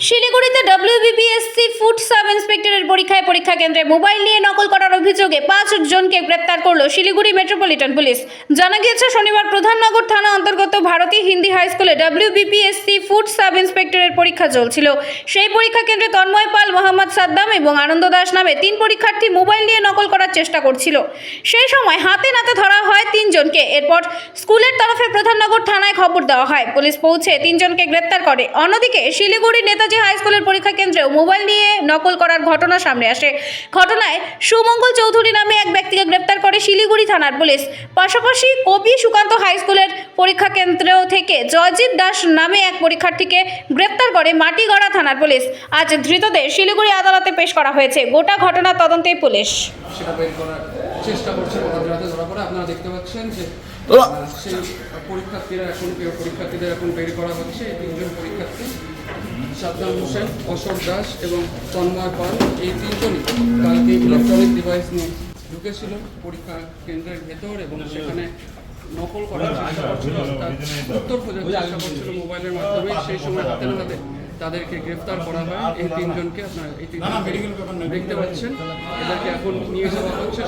শিলিগুড়িতে WBPSC sub ইন্সপেক্টরের পরীক্ষায় পরীক্ষা কেন্দ্রে মোবাইল নিয়ে নকল করার অভিযোগে পাঁচ জনকে গ্রেপ্তার করল শিলিগুড়ি মেট্রোপলিটন পুলিশ। জানা গিয়েছে, শনিবার প্রধাননগর থানা অন্তর্গত ভারতী হিন্দি হাই স্কুলে ডব্লিউবিপিএসসি ফুড সাব ইন্সপেক্টরের পরীক্ষা চলছিল। সেই পরীক্ষা কেন্দ্রে তন্ময় পাল, মোহাম্মদ সাদ্দাম এবং আনন্দ দাস নামে তিন পরীক্ষার্থী মোবাইল নিয়ে নকল করার চেষ্টা করছিল। সেই সময় হাতে নাতে ধরা হয় তিনজনকে এরপর স্কুলের তরফে প্রধাননগর থানায় খবর দেওয়া হয়। পুলিশ পৌঁছে তিনজনকে গ্রেপ্তার করে। অন্যদিকে শিলিগুড়ি নেতাজি হাই স্কুলের পরীক্ষা কেন্দ্রেও মোবাইল নিয়ে নকল করার ঘটনা সামনে আসে। ঘটনায় সুমঙ্গল চৌধুরী নামে এক ব্যক্তিকে গ্রেপ্তার করে শিলিগুড়ি থানার পুলিশ। পাশাপাশি কবি সুকান্ত হাই স্কুলের পরীক্ষা কেন্দ্র থেকে জয়জিৎ দাস নামে এক পরীক্ষার্থীকে গ্রেপ্তার করে মাটিগড়া থানার পুলিশ। আজ ধৃতদের শিলিগুড়ি আদালতে পেশ করা হয়েছে। গোটা ঘটনা তদন্তে পুলিশ। সেটা বের করার চেষ্টা করছে পদার্থ ধরা পড়ে। আপনারা দেখতে পাচ্ছেন যে সেই পরীক্ষার্থীরা এখন পরীক্ষার্থীদের এখন বের করা হচ্ছে সাদ্দাম হোসেন, অশোক দাস এবং তন্ময় পাল, এই তিনজনই কালকে ইলেকট্রনিক ডিভাইস নিয়ে ঢুকেছিল পরীক্ষা কেন্দ্রের ভেতর এবং সেখানে নকল করার চেষ্টা করছিল তার উত্তর খোঁজার চেষ্টা করছিল মোবাইলের মাধ্যমে। সেই সময় হাতে হাতে তাদেরকে গ্রেফতার করা হয়। এই তিনজনকে আপনারা এই তিনজনকে দেখতে পাচ্ছেন। এদেরকে এখন নিয়ে যাওয়া হচ্ছে।